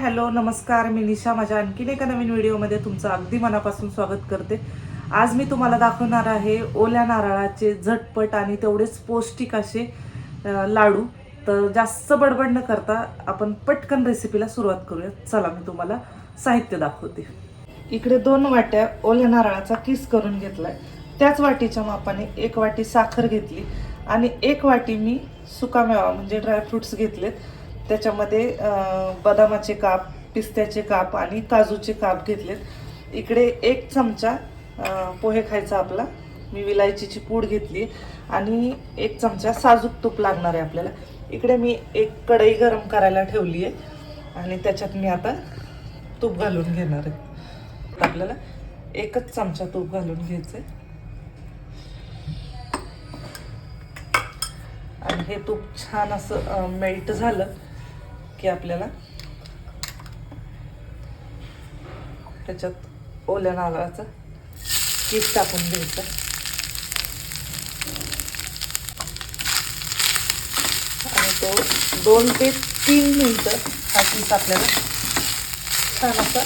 Hello नमस्कार. मी निशा माझ्या आणखीन एका नवीन व्हिडिओमध्ये तुमचं अगदी मनापासून स्वागत करते. आज मी तुम्हाला दाखवणार आहे ओल्या नारळाचे झटपट आणि तेवढेच पौष्टिक असे लाडू. तर जास्त बडबड न करता आपण पटकन रेसिपीला सुरुवात करूया. चला मी तुम्हाला साहित्य दाखवते. इकडे दोन वाट्या ओल्या नारळाचा किस करून घेतलाय. त्याच वाटीच्या मापाने एक वाटी साखर घेतली आणि एक वाटी मी सुकामेवा म्हणजे ड्रायफ्रुट्स घेतलेत. त्याच्यामध्ये बदामाचे काप पिस्त्याचे काप आणि काजूचे काप घेतलेत. इकडे एक चमचा पोहे खायचा आपला. मी विलायचीची पूड घेतली आणि एक चमचा साजूक तूप लागणार आहे आपल्याला. इकडे मी एक कढई गरम करायला ठेवली आहे आणि त्याच्यात मी आता तूप घालून घेणार आहे. आपल्याला एकच चमचा तूप घालून घ्यायचं आहे आणि हे तूप छान असं मेल्ट झालं. की आपल्याला त्याच्यात ओल्या नारळाचं किस टाकून घ्यायचा आणि तो दोन ते तीन मिनटं हा किस आपल्याला छान असा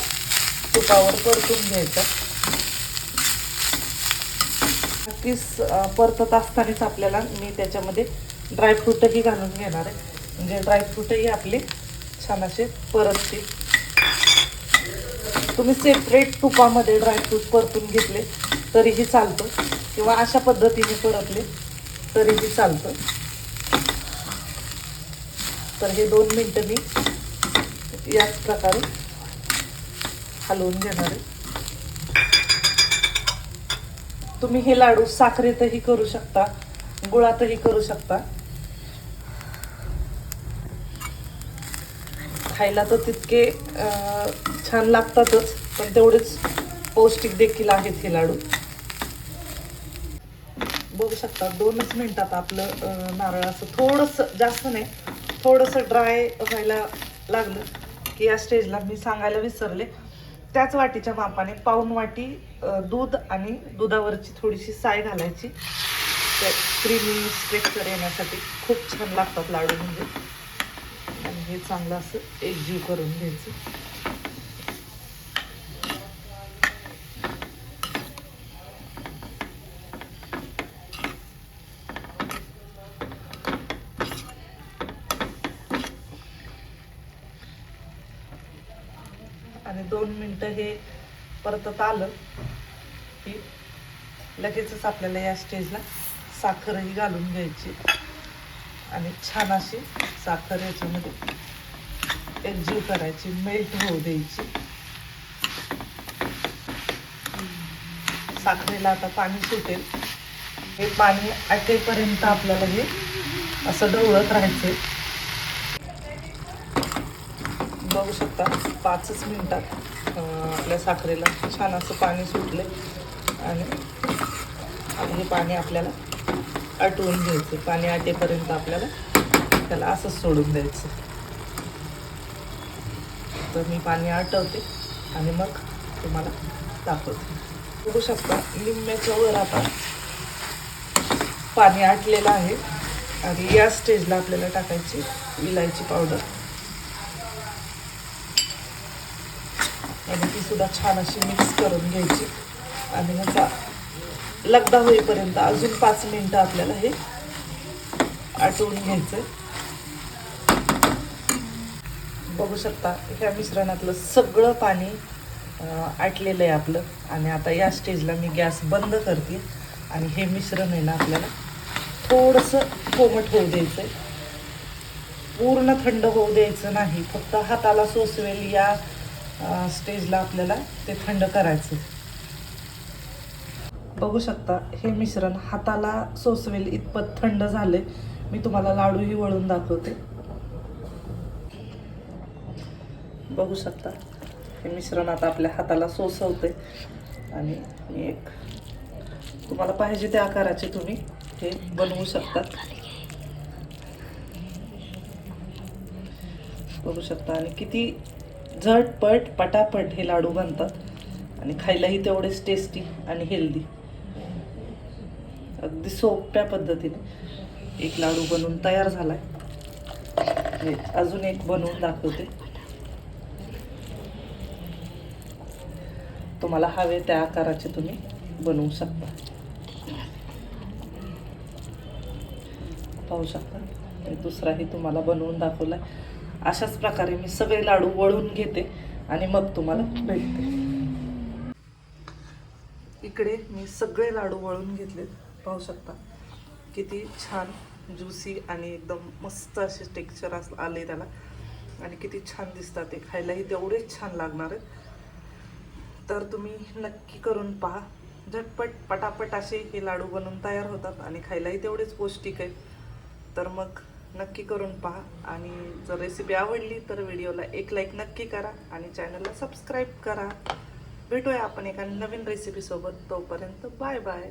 तुपावर परतून घ्यायचा. हा किस परतत असतानाच आपल्याला मी त्याच्यामध्ये ड्रायफ्रूटही घालून घेणार आहे. म्हणजे ड्रायफ्रूटही आपले छान असे परततील तुम्ही सेपरेट तुपामध्ये ड्रायफ्रूट परतून घेतले तरीही चालतं. किंवा अशा पद्धतीने परतले तरीही चालतं. तर हे दोन मिनटं मी याच प्रकारे हलवून घेणार आहे. तुम्ही हे लाडू साखरेतही करू शकता गुळातही करू शकता. खायला तर तितके छान लागतातच पण तेवढेच पौष्टिक देखील आहेत हे लाडू. बघू शकता दोनच मिनटात आपलं नारळ असं थोडंसं जास्त नाही थोडंसं ड्राय व्हायला लागलं की या स्टेजला मी सांगायला विसरले. त्याच वाटीच्या मापाने पाऊन वाटी दूध आणि दुधावरची थोडीशी साय घालायची. क्रीमी स्ट्रेक्चर येण्यासाठी खूप छान लागतात लाडू म्हणजे. हे चांगलं असं एकजीव करून घ्यायचं. आणि दोन मिनटं हे परतत आलं की लगेचच आपल्याला या स्टेजला साखरही घालून घ्यायची. आणि छान अशी साखर याच्यामध्ये एकजीव करायची मेल्ट होऊ द्यायची. साखरेला आता पाणी सुटेल. हे पाणी आटेपर्यंत आपल्याला हे असं ढवळत राहायचे बघू शकता पाचच मिनटात आपल्या साखरेला छान असं पाणी सुटले आणि हे पाणी आपल्याला आटवून घ्यायचं पाणी आटेपर्यंत आपल्याला त्याला असंच सोडून द्यायचं. तर मी पाणी आटवते आणि मग तुम्हाला दाखवते. बघू शकता लिंब्याच्या वर आता पाणी आटलेलं आहे आणि या स्टेजला आपल्याला टाकायची इलायची पावडर. आणि ती सुद्धा छान अशी मिक्स करून घ्यायची. आणि मग लगदा होईपर्यंत अजून पाच मिनटं आपल्याला हे आटवून घ्यायचं बघू शकता ह्या मिश्रणातलं सगळं पाणी आटलेलं आहे आपलं. आणि आता या स्टेजला मी गॅस बंद करते. आणि हे मिश्रण आहे ना आपल्याला थोडंसं कोमट होऊ द्यायचं आहे पूर्ण थंड होऊ द्यायचं नाही. फक्त हाताला सोसवेल या स्टेजला आपल्याला ते थंड करायचं बघू शकता हे मिश्रण हाताला सोसवेल इतपत थंड झाले मी तुम्हाला लाडूही वळून दाखवते. बघू शकता हे मिश्रण आता आपल्या हाताला सोसवते आणि मी एक तुम्हाला पाहिजे त्या आकाराचे तुम्ही हे बनवू शकतात बघू शकता आणि किती झटपट पटापट हे लाडू बनतात. आणि खायलाही तेवढेच टेस्टी आणि हेल्दी अगदी सोप्या पद्धतीने एक लाडू बनवून तयार झाला आहे अजून एक बनवून दाखवते. तुम्हाला हवे त्या आकाराचे तुम्ही बनवू शकता. पाहू शकता. दुसराही तुम्हाला बनवून दाखवला अशाच प्रकारे मी सगळे लाडू वळून घेते आणि मग तुम्हाला भेटते. इकडे मी सगळे लाडू वळून घेतलेत. पाहू शकता. किती छान ज्युसी आणि एकदम मस्त असे टेक्स्चर अस आले त्याला. आणि किती छान दिसतात ते. खायलाही तेवढेच छान लागणार आहेत. तर तुम्ही नक्की करून पहा. झटपट पटापट असे हे लाडू बनवून तयार होतात आणि खायलाही तेवढेच पौष्टिक आहेत. तर मग नक्की करून पहा. आणि जर रेसिपी आवडली तर व्हिडिओला एक लाईक नक्की करा आणि चॅनलला सबस्क्राईब करा. भेटूया आपण एका नवीन रेसिपीसोबत तोपर्यंत बाय बाय